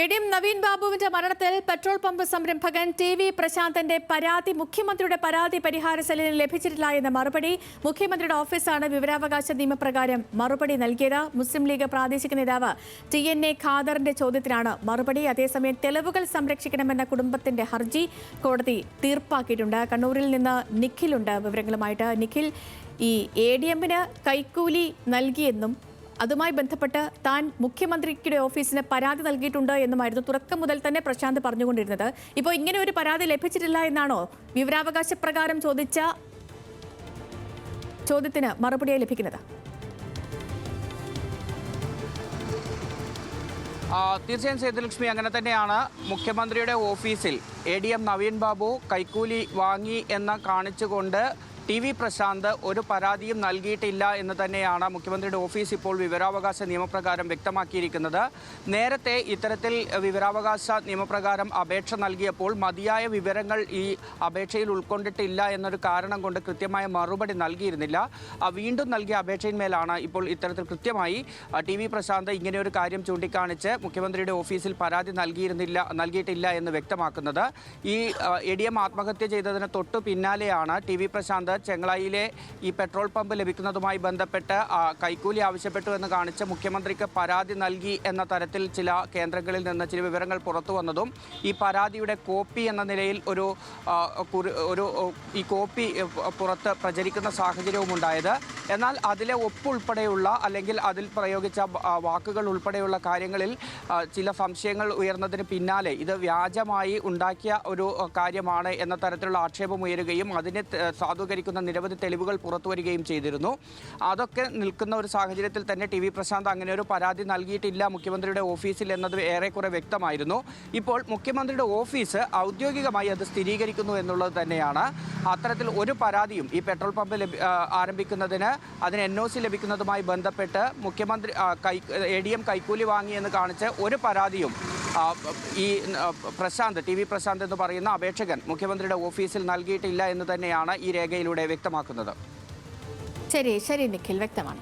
A D M Naveen ബാബുവിന്റെ മരണത്തിൽ petrol pump സംരംഭകൻ ടി വി പ്രശാന്തന്റെ പരാതി മുഖ്യമന്ത്രിയുടെ പരാതി പരിഹാര സെല്ലിന് ലഭിച്ചിട്ടില്ല എന്ന മറുപടി മുഖ്യമന്ത്രിയുടെ ഓഫീസാണ് വിവരാവകാശ നിയമപ്രകാരം മറുപടി നൽകിയത്. മുസ്ലിം ലീഗ് പ്രാദേശിക നേതാവ് ടി എൻ എ ഖാദറിന്റെ ചോദ്യത്തിനാണ് മറുപടി. അതേസമയം തെളിവുകൾ സംരക്ഷിക്കണമെന്ന കുടുംബത്തിന്റെ ഹർജി കോടതി തീർപ്പാക്കിയിട്ടുണ്ട്. കണ്ണൂരിൽ നിന്ന് നിഖിലുണ്ട് വിവരങ്ങളുമായിട്ട്. നിഖിൽ ഈ എ ഡി എമ്മിന് കൈക്കൂലി നൽകിയെന്നും അതുമായി ബന്ധപ്പെട്ട് താൻ മുഖ്യമന്ത്രിയുടെ ഓഫീസിന് പരാതി നൽകിയിട്ടുണ്ട് എന്നുമായിരുന്നു തുടക്കം മുതൽ തന്നെ പ്രശാന്ത് പറഞ്ഞുകൊണ്ടിരുന്നത്. ഇപ്പോൾ ഇങ്ങനെ ഒരു പരാതി ലഭിച്ചിട്ടില്ല എന്നാണോ വിവരാവകാശ പ്രകാരം ചോദിച്ച ചോദ്യത്തിന് മറുപടിയായി ലഭിക്കുന്നത്? തീർച്ചയായും സേതുലക്ഷ്മി അങ്ങനെ തന്നെയാണ് മുഖ്യമന്ത്രിയുടെ ഓഫീസിൽ A D M Naveen Babu കൈക്കൂലി വാങ്ങി എന്ന് കാണിച്ചുകൊണ്ട് ടി വി പ്രശാന്ത് ഒരു പരാതിയും നൽകിയിട്ടില്ല എന്ന് തന്നെയാണ് മുഖ്യമന്ത്രിയുടെ ഓഫീസ് ഇപ്പോൾ വിവരാവകാശ നിയമപ്രകാരം വ്യക്തമാക്കിയിരിക്കുന്നത്. നേരത്തെ ഇത്തരത്തിൽ വിവരാവകാശ നിയമപ്രകാരം അപേക്ഷ നൽകിയപ്പോൾ മതിയായ വിവരങ്ങൾ ഈ അപേക്ഷയിൽ ഉൾക്കൊണ്ടിട്ടില്ല എന്നൊരു കാരണം കൊണ്ട് കൃത്യമായ മറുപടി നൽകിയിരുന്നില്ല. വീണ്ടും നൽകിയ അപേക്ഷയിന്മേലാണ് ഇപ്പോൾ ഇത്തരത്തിൽ കൃത്യമായി ടി വി പ്രശാന്ത് ഇങ്ങനെ ഒരു കാര്യം ചൂണ്ടിക്കാണിച്ച് മുഖ്യമന്ത്രിയുടെ ഓഫീസിൽ പരാതി നൽകിയിരുന്നില്ല നൽകിയിട്ടില്ല എന്ന് വ്യക്തമാക്കുന്നത്. ഈ എം ആത്മഹത്യ ചെയ്തതിന് തൊട്ടു പിന്നാലെയാണ് ടി വി പ്രശാന്ത് ചെങ്ങളായിലെ ഈ പെട്രോൾ പമ്പ് ലഭിക്കുന്നതുമായി ബന്ധപ്പെട്ട് കൈക്കൂലി ആവശ്യപ്പെട്ടു എന്ന് കാണിച്ച് മുഖ്യമന്ത്രിക്ക് പരാതി നൽകി എന്ന തരത്തിൽ ചില കേന്ദ്രങ്ങളിൽ നിന്ന് ചില വിവരങ്ങൾ പുറത്തു വന്നതും ഈ പരാതിയുടെ കോപ്പി എന്ന നിലയിൽ ഒരു ഒരു ഈ കോപ്പി പുറത്ത് പ്രചരിക്കുന്ന സാഹചര്യവും ഉണ്ടായത് എന്നാൽ അതിലെ ഒപ്പുൾപ്പെടെയുള്ള അല്ലെങ്കിൽ അതിൽ പ്രയോഗിച്ച വാക്കുകൾ ഉൾപ്പെടെയുള്ള കാര്യങ്ങളിൽ ചില സംശയങ്ങൾ ഉയർന്നതിന് പിന്നാലെ ഇത് വ്യാജമായി ഉണ്ടാക്കിയ ഒരു കാര്യമാണ് എന്ന തരത്തിലുള്ള ആക്ഷേപം ഉയരുകയും അതിനെ സാധൂകരിക്കുന്ന നിരവധി തെളിവുകൾ പുറത്തു വരികയും ചെയ്തിരുന്നു. അതൊക്കെ നിൽക്കുന്ന ഒരു സാഹചര്യത്തിൽ തന്നെ ടി വി പ്രശാന്ത് അങ്ങനെ ഒരു പരാതി നൽകിയിട്ടില്ല മുഖ്യമന്ത്രിയുടെ ഓഫീസിൽ എന്നത് ഏറെക്കുറെ വ്യക്തമായിരുന്നു. ഇപ്പോൾ മുഖ്യമന്ത്രിയുടെ ഓഫീസ് ഔദ്യോഗികമായി അത് സ്ഥിരീകരിക്കുന്നു എന്നുള്ളത് തന്നെയാണ്. അത്തരത്തിൽ ഒരു പരാതിയും ഈ പെട്രോൾ പമ്പ് ആരംഭിക്കുന്നതിന് അതിന് എൻ ഒ സി ലഭിക്കുന്നതുമായി ബന്ധപ്പെട്ട് മുഖ്യമന്ത്രി കൈ എ ഡി എം കൈക്കൂലി വാങ്ങിയെന്ന് കാണിച്ച് ഒരു പരാതിയും ഈ പ്രശാന്ത് ടി വി പ്രശാന്ത് എന്ന് പറയുന്ന അപേക്ഷകൻ മുഖ്യമന്ത്രിയുടെ ഓഫീസിൽ നൽകിയിട്ടില്ല എന്ന് തന്നെയാണ് ഈ രേഖയിലൂടെ വ്യക്തമാക്കുന്നത്. ശരി ശരി നിഖിൽ വ്യക്തമാണ്.